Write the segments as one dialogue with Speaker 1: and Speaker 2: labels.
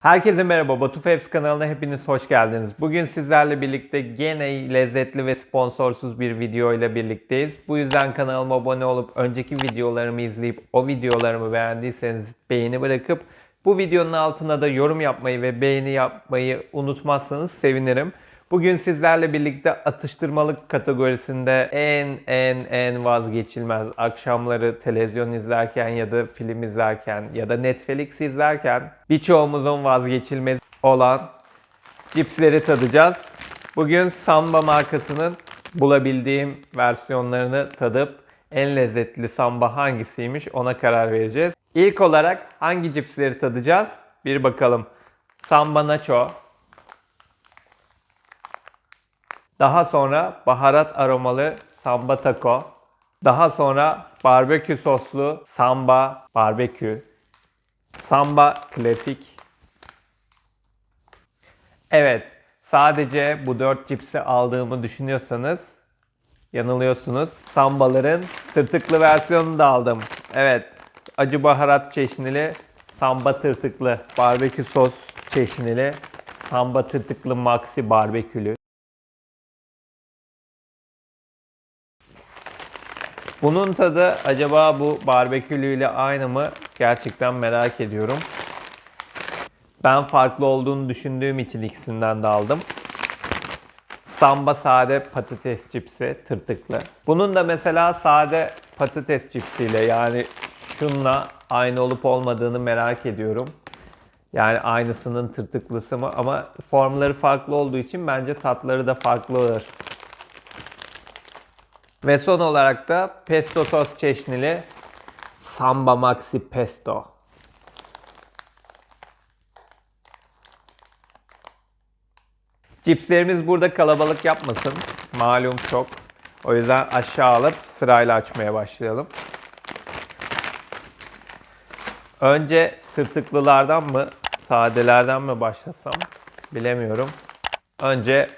Speaker 1: Herkese merhaba, Batu Fabs kanalına hepiniz hoş geldiniz. Bugün sizlerle birlikte gene lezzetli ve sponsorsuz bir video ile birlikteyiz. Bu yüzden kanalıma abone olup önceki videolarımı izleyip o videolarımı beğendiyseniz beğeni bırakıp bu videonun altına da yorum yapmayı ve beğeni yapmayı unutmazsanız sevinirim. Bugün sizlerle birlikte atıştırmalık kategorisinde en en en vazgeçilmez akşamları televizyon izlerken ya da film izlerken ya da Netflix izlerken birçoğumuzun vazgeçilmez olan cipsleri tadacağız. Bugün Samba markasının bulabildiğim versiyonlarını tadıp en lezzetli Samba hangisiymiş ona karar vereceğiz. İlk olarak hangi cipsleri tadacağız? Bir bakalım. Samba Nacho, Daha sonra baharat aromalı samba taco. Daha sonra barbekü soslu samba barbekü. Samba klasik. Evet, sadece bu dört cipsi aldığımı düşünüyorsanız yanılıyorsunuz. Sambaların tırtıklı versiyonunu da aldım. Evet, acı baharat çeşnili samba tırtıklı, barbekü sos çeşnili, samba tırtıklı maxi barbekülü. Bunun tadı acaba bu barbekülüyle aynı mı? Gerçekten merak ediyorum. Ben farklı olduğunu düşündüğüm için ikisinden de aldım. Samba sade patates cipsi tırtıklı. Bunun da mesela sade patates cipsiyle yani şunla aynı olup olmadığını merak ediyorum. Yani aynısının tırtıklısı mı ama formları farklı olduğu için bence tatları da farklı olur. Ve son olarak da pesto sos çeşnili Samba Maxi Pesto. Cipslerimiz burada kalabalık yapmasın. Malum çok. O yüzden aşağı alıp sırayla açmaya başlayalım. Önce tırtıklılardan mı, sadelerden mi başlasam bilemiyorum. Önce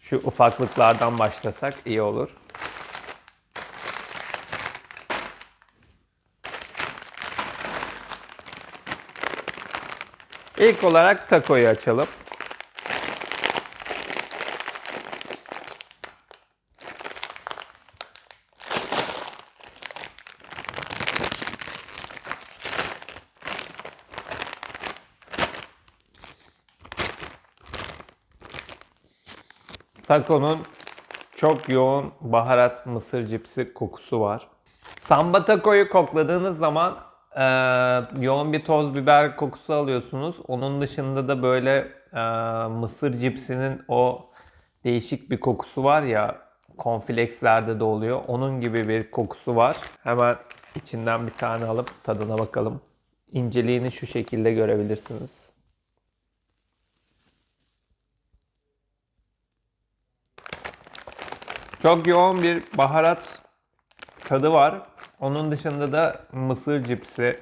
Speaker 1: şu ufaklıklardan başlasak iyi olur. İlk olarak takoyu açalım. Tako'nun çok yoğun baharat mısır cipsi kokusu var. Samba takoyu kokladığınız zaman e, yoğun bir toz biber kokusu alıyorsunuz. Onun dışında da böyle e, mısır cipsinin o değişik bir kokusu var ya konflekslerde de oluyor. Onun gibi bir kokusu var. Hemen içinden bir tane alıp tadına bakalım. İnceliğini şu şekilde görebilirsiniz. Çok yoğun bir baharat tadı var. Onun dışında da mısır cipsi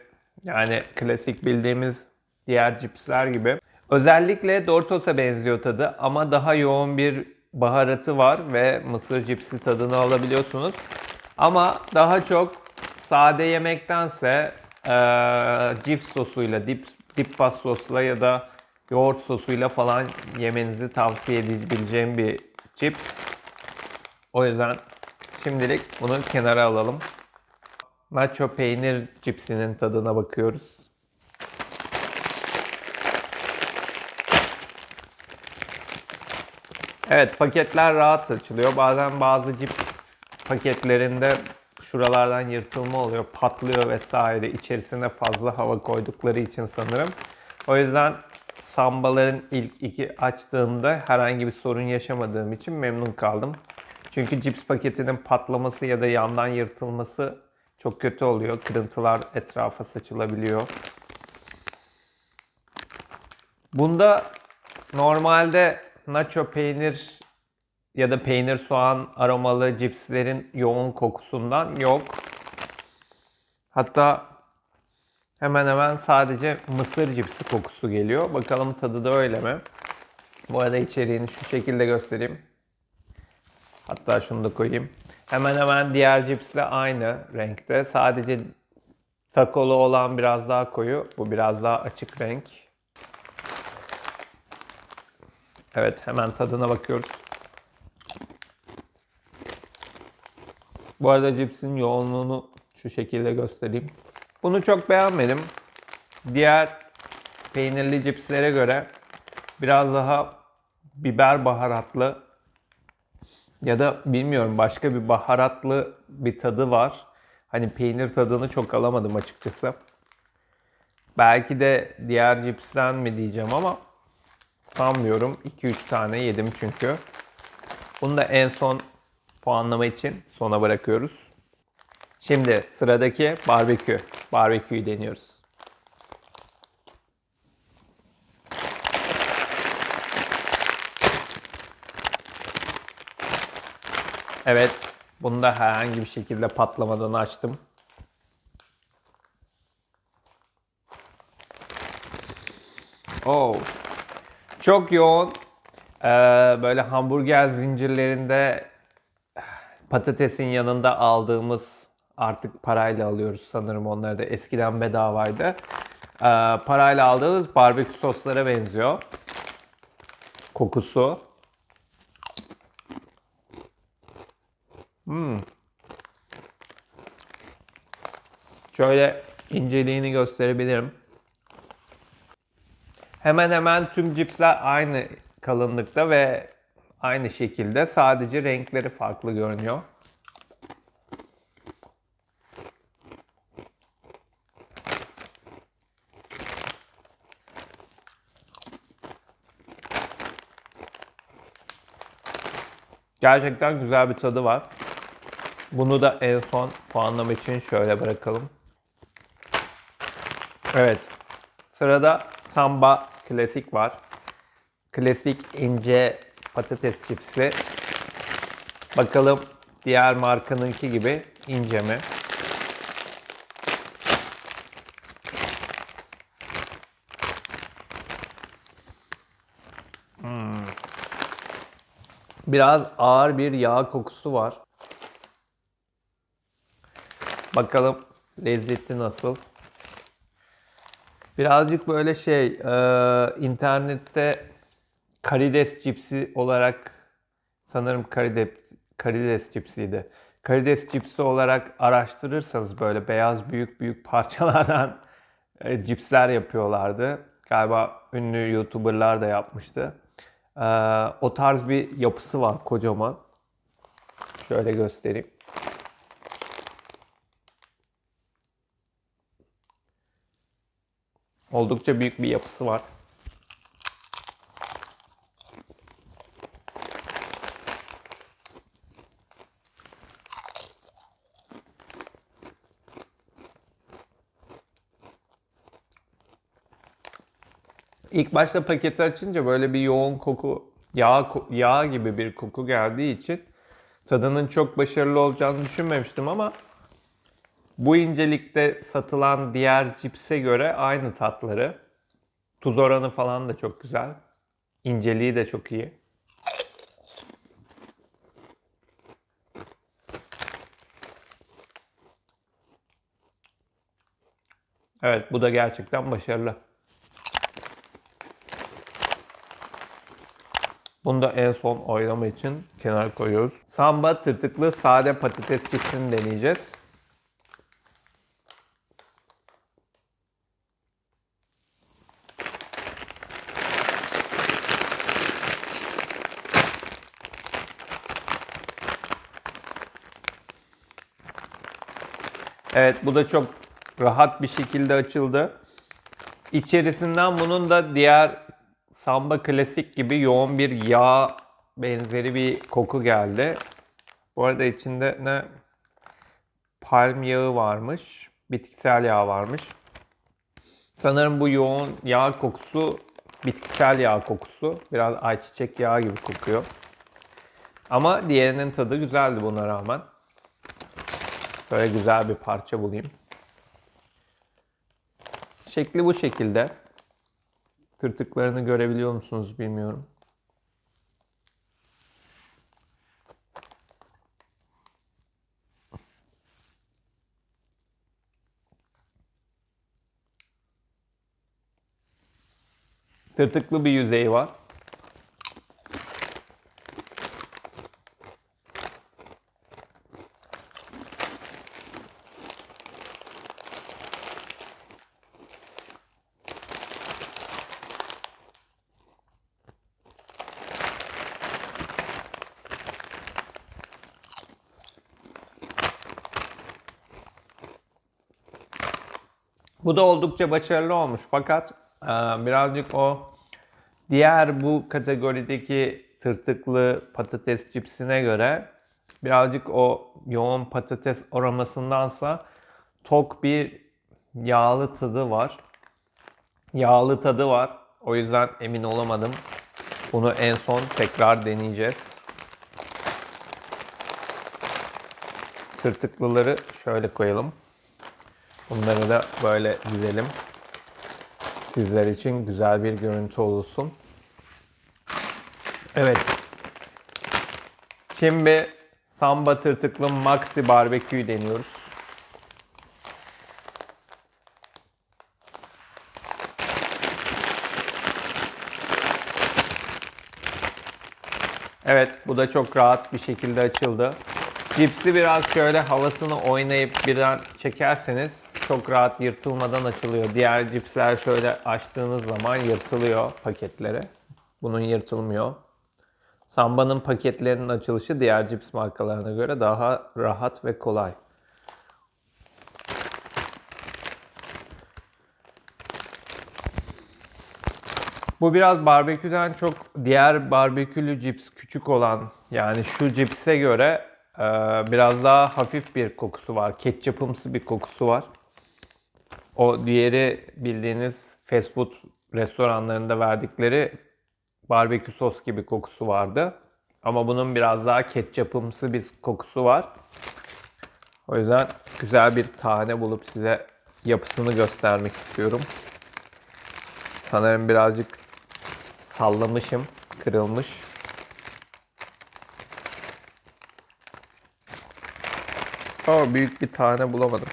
Speaker 1: yani klasik bildiğimiz diğer cipsler gibi. Özellikle Doritos'a benziyor tadı ama daha yoğun bir baharatı var ve mısır cipsi tadını alabiliyorsunuz. Ama daha çok sade yemektense e, cips sosuyla, dip, dip pas sosla ya da yoğurt sosuyla falan yemenizi tavsiye edebileceğim bir cips. O yüzden şimdilik bunu kenara alalım. Nacho peynir cipsinin tadına bakıyoruz. Evet paketler rahat açılıyor. Bazen bazı cips paketlerinde şuralardan yırtılma oluyor, patlıyor vesaire. İçerisine fazla hava koydukları için sanırım. O yüzden sambaların ilk iki açtığımda herhangi bir sorun yaşamadığım için memnun kaldım. Çünkü cips paketinin patlaması ya da yandan yırtılması çok kötü oluyor. Kırıntılar etrafa saçılabiliyor. Bunda normalde nacho peynir ya da peynir soğan aromalı cipslerin yoğun kokusundan yok. Hatta hemen hemen sadece mısır cipsi kokusu geliyor. Bakalım tadı da öyle mi? Bu arada içeriğini şu şekilde göstereyim. Hatta şunu da koyayım. Hemen hemen diğer cipsle aynı renkte. Sadece takolu olan biraz daha koyu. Bu biraz daha açık renk. Evet hemen tadına bakıyoruz. Bu arada cipsin yoğunluğunu şu şekilde göstereyim. Bunu çok beğenmedim. Diğer peynirli cipslere göre biraz daha biber baharatlı ya da bilmiyorum başka bir baharatlı bir tadı var. Hani peynir tadını çok alamadım açıkçası. Belki de diğer cipsten mi diyeceğim ama sanmıyorum. 2-3 tane yedim çünkü. Bunu da en son puanlama için sona bırakıyoruz. Şimdi sıradaki barbekü. Barbeküyü deniyoruz. Evet, bunu da herhangi bir şekilde patlamadan açtım. Oh. Çok yoğun. Ee, böyle hamburger zincirlerinde patatesin yanında aldığımız artık parayla alıyoruz sanırım onları da eskiden bedavaydı. Ee, parayla aldığımız barbekü soslara benziyor. Kokusu. Hmm. Şöyle inceliğini gösterebilirim. Hemen hemen tüm cipsler aynı kalınlıkta ve aynı şekilde sadece renkleri farklı görünüyor. Gerçekten güzel bir tadı var. Bunu da en son puanlama için şöyle bırakalım. Evet. Sırada Samba Klasik var. Klasik ince patates cipsi. Bakalım diğer markanınki gibi ince mi? Hmm. Biraz ağır bir yağ kokusu var. Bakalım lezzeti nasıl? Birazcık böyle şey, e, internette karides cipsi olarak sanırım karides, karides cipsiydi. Karides cipsi olarak araştırırsanız böyle beyaz büyük büyük parçalardan e, cipsler yapıyorlardı. Galiba ünlü YouTuber'lar da yapmıştı. E, o tarz bir yapısı var kocaman. Şöyle göstereyim. Oldukça büyük bir yapısı var. İlk başta paketi açınca böyle bir yoğun koku, yağ, yağ gibi bir koku geldiği için tadının çok başarılı olacağını düşünmemiştim ama bu incelikte satılan diğer cipse göre aynı tatları. Tuz oranı falan da çok güzel. İnceliği de çok iyi. Evet bu da gerçekten başarılı. Bunu da en son oylama için kenar koyuyoruz. Samba tırtıklı sade patates cipsini deneyeceğiz. Evet bu da çok rahat bir şekilde açıldı. İçerisinden bunun da diğer Samba Klasik gibi yoğun bir yağ benzeri bir koku geldi. Bu arada içinde ne palm yağı varmış, bitkisel yağ varmış. Sanırım bu yoğun yağ kokusu bitkisel yağ kokusu. Biraz ayçiçek yağı gibi kokuyor. Ama diğerinin tadı güzeldi buna rağmen. Böyle güzel bir parça bulayım. Şekli bu şekilde. Tırtıklarını görebiliyor musunuz bilmiyorum. Tırtıklı bir yüzeyi var. Bu da oldukça başarılı olmuş fakat e, birazcık o diğer bu kategorideki tırtıklı patates cipsine göre birazcık o yoğun patates aromasındansa tok bir yağlı tadı var. Yağlı tadı var. O yüzden emin olamadım. Bunu en son tekrar deneyeceğiz. Tırtıklıları şöyle koyalım. Bunları da böyle dizelim. Sizler için güzel bir görüntü olsun. Evet. Şimdi Samba tırtıklı Maxi Barbekü'yü deniyoruz. Evet, bu da çok rahat bir şekilde açıldı. Cipsi biraz şöyle havasını oynayıp birden çekerseniz çok rahat yırtılmadan açılıyor. Diğer cipsler şöyle açtığınız zaman yırtılıyor paketleri. Bunun yırtılmıyor. Samba'nın paketlerinin açılışı diğer cips markalarına göre daha rahat ve kolay. Bu biraz barbeküden çok diğer barbekülü cips küçük olan yani şu cipse göre e, biraz daha hafif bir kokusu var. Ketçapımsı bir kokusu var. O diğeri bildiğiniz fast food restoranlarında verdikleri barbekü sos gibi kokusu vardı. Ama bunun biraz daha ketçapımsı bir kokusu var. O yüzden güzel bir tane bulup size yapısını göstermek istiyorum. Sanırım birazcık sallamışım, kırılmış. Ama büyük bir tane bulamadım.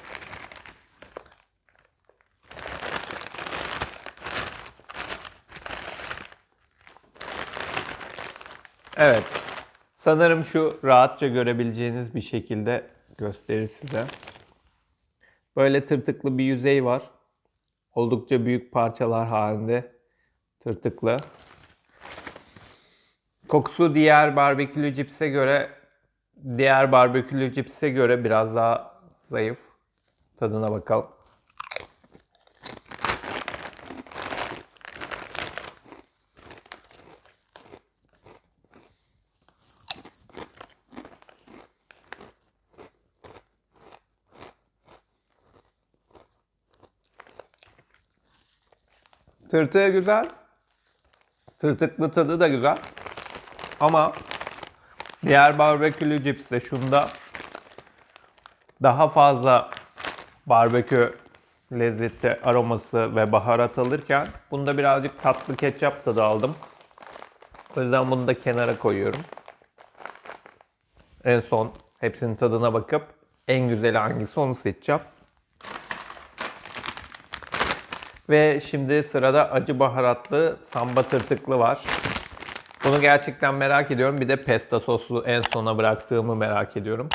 Speaker 1: Evet. Sanırım şu rahatça görebileceğiniz bir şekilde gösterir size. Böyle tırtıklı bir yüzey var. Oldukça büyük parçalar halinde tırtıklı. Kokusu diğer barbekülü cipse göre diğer barbekülü cipse göre biraz daha zayıf. Tadına bakalım. Tırtığı güzel. Tırtıklı tadı da güzel. Ama diğer barbekülü cipste şunda daha fazla barbekü lezzeti, aroması ve baharat alırken bunda birazcık tatlı ketçap tadı aldım. O yüzden bunu da kenara koyuyorum. En son hepsinin tadına bakıp en güzeli hangisi onu seçeceğim. Ve şimdi sırada acı baharatlı samba tırtıklı var. Bunu gerçekten merak ediyorum. Bir de pesto soslu en sona bıraktığımı merak ediyorum.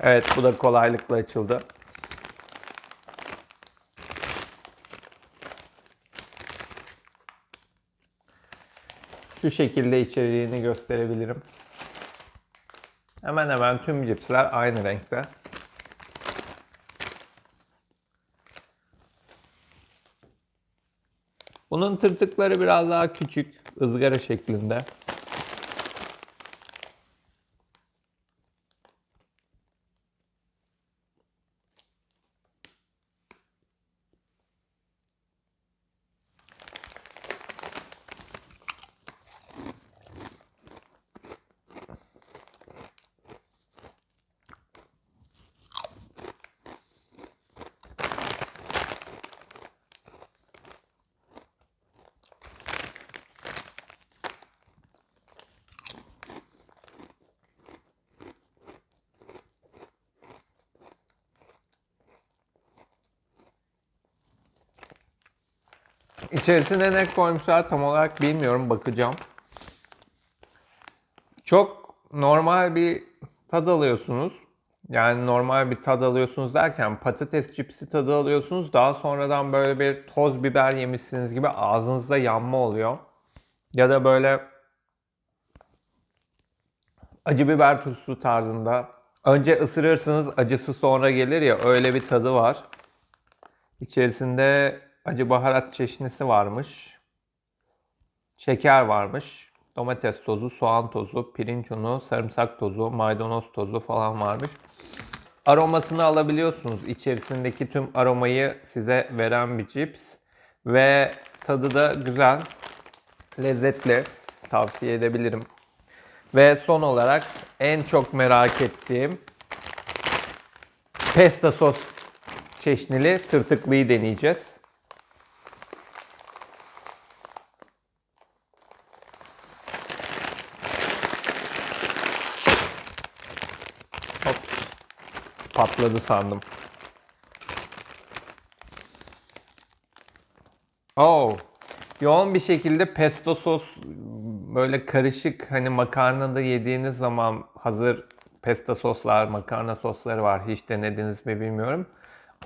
Speaker 1: Evet bu da kolaylıkla açıldı. Şu şekilde içeriğini gösterebilirim. Hemen hemen tüm cipsler aynı renkte. Bunun tırtıkları biraz daha küçük, ızgara şeklinde. İçerisine ne koymuşlar tam olarak bilmiyorum bakacağım. Çok normal bir tad alıyorsunuz. Yani normal bir tad alıyorsunuz derken patates cipsi tadı alıyorsunuz. Daha sonradan böyle bir toz biber yemişsiniz gibi ağzınızda yanma oluyor. Ya da böyle acı biber tuzlu tarzında. Önce ısırırsınız acısı sonra gelir ya öyle bir tadı var. İçerisinde acı baharat çeşnisi varmış. Şeker varmış. Domates tozu, soğan tozu, pirinç unu, sarımsak tozu, maydanoz tozu falan varmış. Aromasını alabiliyorsunuz. İçerisindeki tüm aromayı size veren bir cips. Ve tadı da güzel, lezzetli. Tavsiye edebilirim. Ve son olarak en çok merak ettiğim pesto sos çeşnili tırtıklıyı deneyeceğiz. Patladı sandım. Oh. Yoğun bir şekilde pesto sos böyle karışık hani makarnada yediğiniz zaman hazır pesto soslar, makarna sosları var. Hiç denediniz mi bilmiyorum.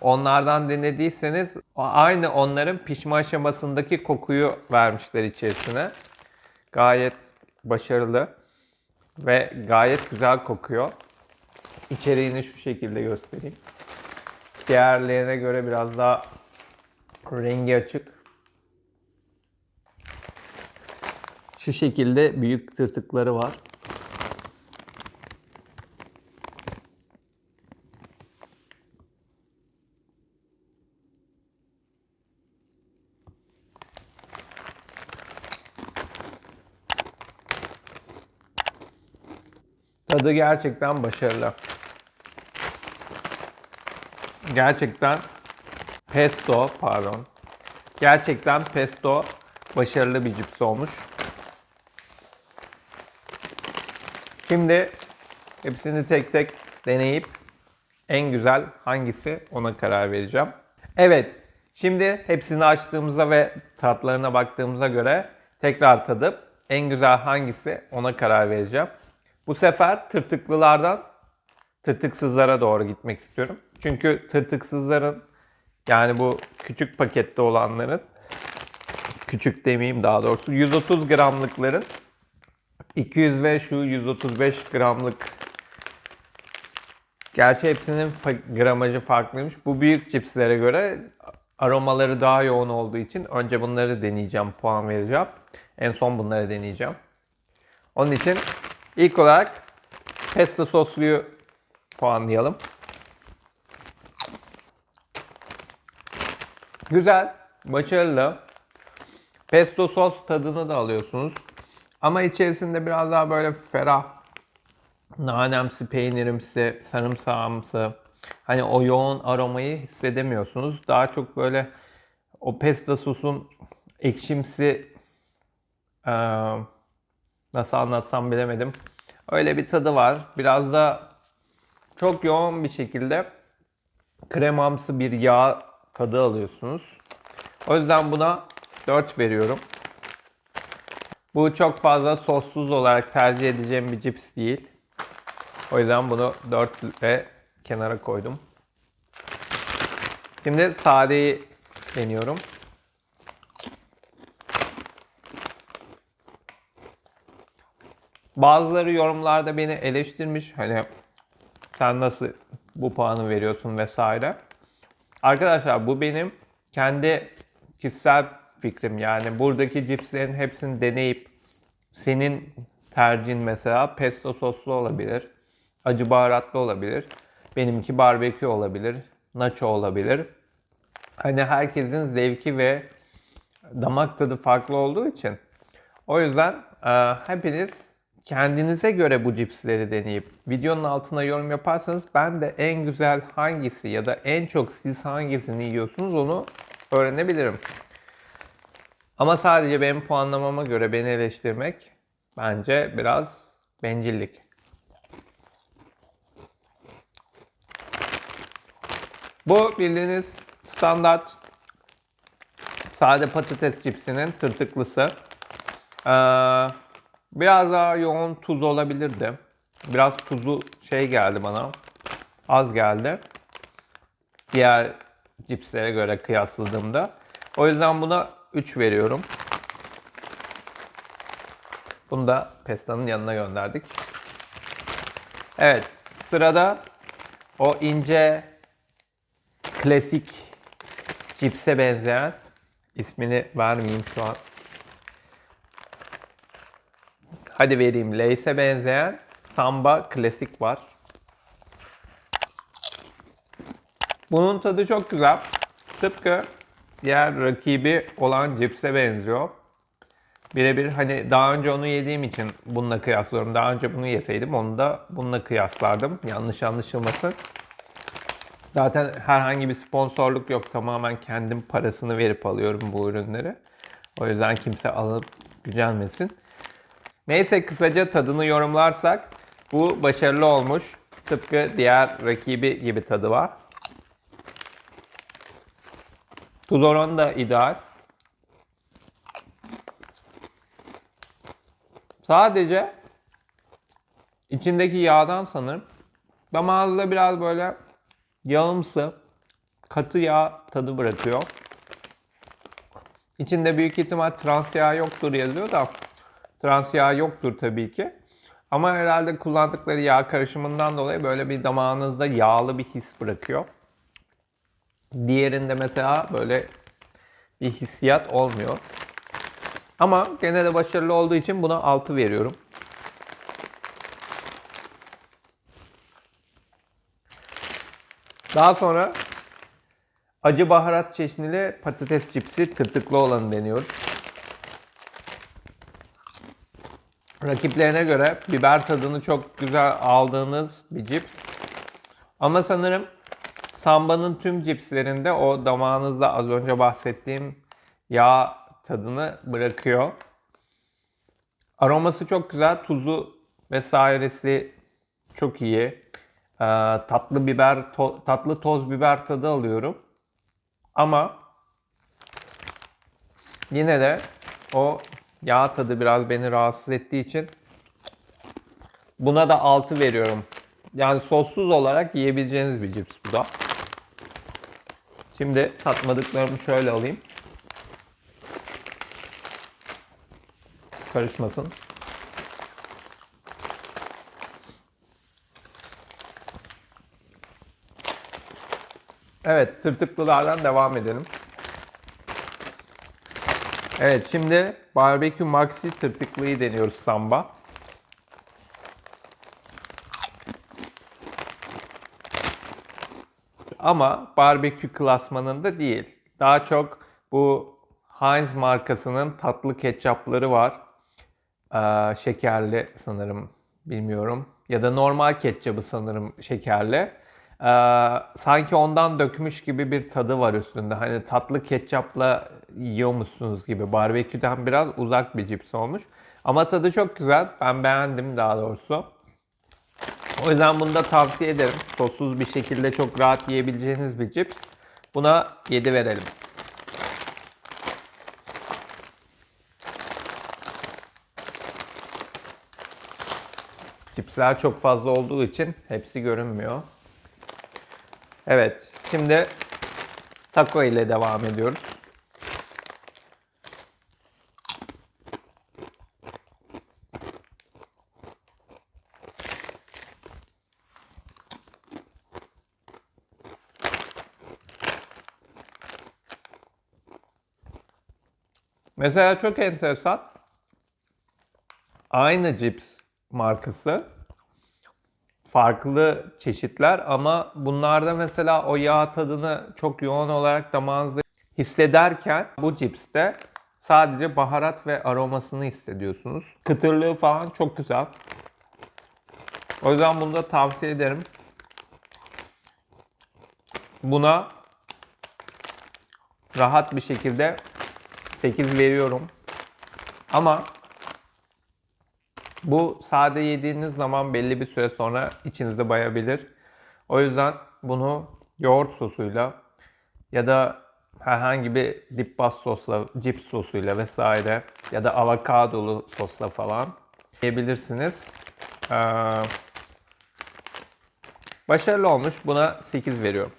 Speaker 1: Onlardan denediyseniz aynı onların pişme aşamasındaki kokuyu vermişler içerisine. Gayet başarılı ve gayet güzel kokuyor. İçeriğini şu şekilde göstereyim. Diğerlerine göre biraz daha rengi açık. Şu şekilde büyük tırtıkları var. Tadı gerçekten başarılı. Gerçekten pesto, pardon. Gerçekten pesto başarılı bir cips olmuş. Şimdi hepsini tek tek deneyip en güzel hangisi ona karar vereceğim. Evet, şimdi hepsini açtığımıza ve tatlarına baktığımıza göre tekrar tadıp en güzel hangisi ona karar vereceğim. Bu sefer tırtıklılardan tırtıksızlara doğru gitmek istiyorum. Çünkü tırtıksızların yani bu küçük pakette olanların küçük demeyeyim daha doğrusu 130 gramlıkların 200 ve şu 135 gramlık Gerçi hepsinin gramajı farklıymış. Bu büyük cipslere göre aromaları daha yoğun olduğu için önce bunları deneyeceğim, puan vereceğim. En son bunları deneyeceğim. Onun için ilk olarak pesto sosluyu puanlayalım. Güzel, başarılı. Pesto sos tadını da alıyorsunuz. Ama içerisinde biraz daha böyle ferah, nanemsi, peynirimsi, sarımsağımsı, hani o yoğun aromayı hissedemiyorsunuz. Daha çok böyle o pesto sosun ekşimsi, nasıl anlatsam bilemedim. Öyle bir tadı var. Biraz da çok yoğun bir şekilde kremamsı bir yağ tadı alıyorsunuz. O yüzden buna 4 veriyorum. Bu çok fazla sossuz olarak tercih edeceğim bir cips değil. O yüzden bunu 4 ile kenara koydum. Şimdi sadeyi deniyorum. Bazıları yorumlarda beni eleştirmiş. Hani sen nasıl bu puanı veriyorsun vesaire. Arkadaşlar bu benim kendi kişisel fikrim. Yani buradaki cipslerin hepsini deneyip senin tercihin mesela pesto soslu olabilir, acı baharatlı olabilir, benimki barbekü olabilir, nacho olabilir. Hani herkesin zevki ve damak tadı farklı olduğu için o yüzden e, hepiniz kendinize göre bu cipsleri deneyip videonun altına yorum yaparsanız ben de en güzel hangisi ya da en çok siz hangisini yiyorsunuz onu öğrenebilirim. Ama sadece benim puanlamama göre beni eleştirmek bence biraz bencillik. Bu bildiğiniz standart sade patates cipsinin tırtıklısı. Ee, biraz daha yoğun tuz olabilirdi. Biraz tuzu şey geldi bana. Az geldi. Diğer cipslere göre kıyasladığımda. O yüzden buna 3 veriyorum. Bunu da Pesta'nın yanına gönderdik. Evet, sırada o ince klasik cipse benzeyen ismini vermeyeyim şu an. Hadi vereyim. Lay's'e benzeyen Samba klasik var. Bunun tadı çok güzel. Tıpkı diğer rakibi olan cipse benziyor. Birebir hani daha önce onu yediğim için bununla kıyaslıyorum. Daha önce bunu yeseydim onu da bununla kıyaslardım. Yanlış anlaşılmasın. Zaten herhangi bir sponsorluk yok. Tamamen kendim parasını verip alıyorum bu ürünleri. O yüzden kimse alıp gücenmesin. Neyse kısaca tadını yorumlarsak bu başarılı olmuş. Tıpkı diğer rakibi gibi tadı var. Tuz da ideal. Sadece içindeki yağdan sanırım damağınızda biraz böyle yağımsı, katı yağ tadı bırakıyor. İçinde büyük ihtimal trans yağ yoktur yazıyor da trans yağ yoktur tabii ki. Ama herhalde kullandıkları yağ karışımından dolayı böyle bir damağınızda yağlı bir his bırakıyor. Diğerinde mesela böyle bir hissiyat olmuyor. Ama gene de başarılı olduğu için buna 6 veriyorum. Daha sonra acı baharat çeşnili patates cipsi tırtıklı olanı deniyoruz. Rakiplerine göre biber tadını çok güzel aldığınız bir cips. Ama sanırım Samba'nın tüm cipslerinde o damağınızda az önce bahsettiğim yağ tadını bırakıyor. Aroması çok güzel, tuzu vesairesi çok iyi. Ee, tatlı biber, to- tatlı toz biber tadı alıyorum. Ama yine de o yağ tadı biraz beni rahatsız ettiği için buna da 6 veriyorum. Yani sossuz olarak yiyebileceğiniz bir cips bu da. Şimdi tatmadıklarımı şöyle alayım. Karışmasın. Evet, tırtıklılardan devam edelim. Evet, şimdi Barbecue Maxi tırtıklıyı deniyoruz Samba. Ama barbekü klasmanında değil. Daha çok bu Heinz markasının tatlı ketçapları var. Ee, şekerli sanırım bilmiyorum. Ya da normal ketçabı sanırım şekerli. Ee, sanki ondan dökmüş gibi bir tadı var üstünde. Hani tatlı ketçapla yiyormuşsunuz gibi. Barbeküden biraz uzak bir cips olmuş. Ama tadı çok güzel. Ben beğendim daha doğrusu. O yüzden bunu da tavsiye ederim. Sossuz bir şekilde çok rahat yiyebileceğiniz bir cips. Buna 7 verelim. Cipsler çok fazla olduğu için hepsi görünmüyor. Evet, şimdi taco ile devam ediyoruz. Mesela çok enteresan. Aynı cips markası. Farklı çeşitler ama bunlarda mesela o yağ tadını çok yoğun olarak damağınızda hissederken bu cipste sadece baharat ve aromasını hissediyorsunuz. Kıtırlığı falan çok güzel. O yüzden bunu da tavsiye ederim. Buna rahat bir şekilde 8 veriyorum. Ama bu sade yediğiniz zaman belli bir süre sonra içinizi bayabilir. O yüzden bunu yoğurt sosuyla ya da herhangi bir dip bas sosla, cips sosuyla vesaire ya da avokadolu sosla falan yiyebilirsiniz. Ee, başarılı olmuş. Buna 8 veriyorum.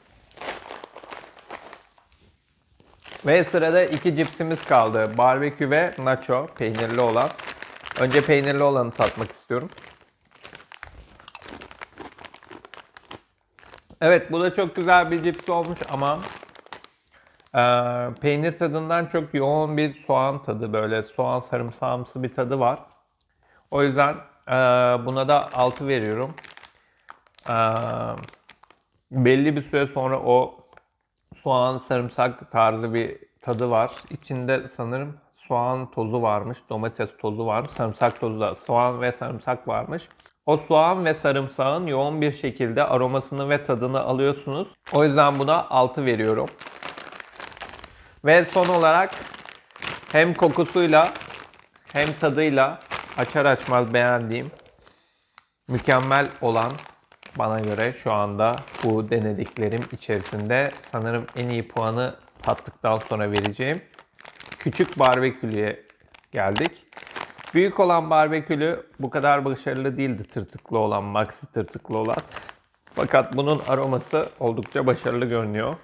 Speaker 1: Ve sırada iki cipsimiz kaldı. Barbekü ve nacho peynirli olan. Önce peynirli olanı tatmak istiyorum. Evet bu da çok güzel bir cips olmuş ama e, peynir tadından çok yoğun bir soğan tadı böyle soğan sarımsağımsı bir tadı var. O yüzden e, buna da 6 veriyorum. E, belli bir süre sonra o soğan sarımsak tarzı bir tadı var. İçinde sanırım soğan tozu varmış, domates tozu varmış, sarımsak tozu da soğan ve sarımsak varmış. O soğan ve sarımsağın yoğun bir şekilde aromasını ve tadını alıyorsunuz. O yüzden buna 6 veriyorum. Ve son olarak hem kokusuyla hem tadıyla açar açmaz beğendiğim mükemmel olan bana göre şu anda bu denediklerim içerisinde sanırım en iyi puanı tattıktan sonra vereceğim küçük barbekülüye geldik. Büyük olan barbekülü bu kadar başarılı değildi tırtıklı olan, maxi tırtıklı olan. Fakat bunun aroması oldukça başarılı görünüyor.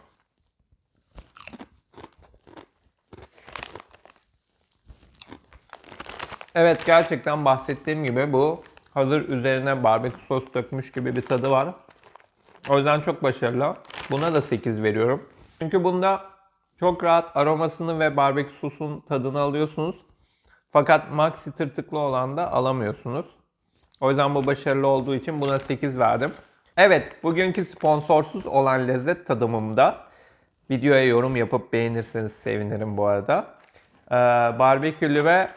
Speaker 1: Evet gerçekten bahsettiğim gibi bu hazır üzerine barbekü sos dökmüş gibi bir tadı var. O yüzden çok başarılı. Buna da 8 veriyorum. Çünkü bunda çok rahat aromasını ve barbekü sosun tadını alıyorsunuz. Fakat maxi tırtıklı olan da alamıyorsunuz. O yüzden bu başarılı olduğu için buna 8 verdim. Evet, bugünkü sponsorsuz olan lezzet tadımımda videoya yorum yapıp beğenirseniz sevinirim bu arada. Ee, barbekülü ve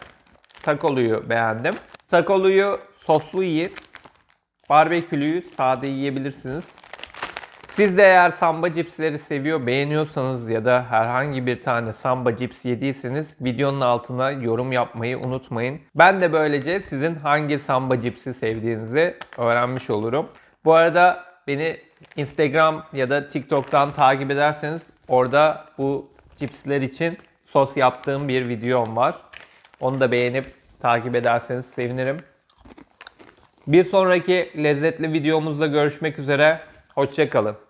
Speaker 1: takoluyu beğendim. Takoluyu soslu yiyin. Barbekülüyü sade yiyebilirsiniz. Siz de eğer samba cipsleri seviyor, beğeniyorsanız ya da herhangi bir tane samba cips yediyseniz videonun altına yorum yapmayı unutmayın. Ben de böylece sizin hangi samba cipsi sevdiğinizi öğrenmiş olurum. Bu arada beni Instagram ya da TikTok'tan takip ederseniz orada bu cipsler için sos yaptığım bir videom var. Onu da beğenip takip ederseniz sevinirim. Bir sonraki lezzetli videomuzda görüşmek üzere. Hoşçakalın.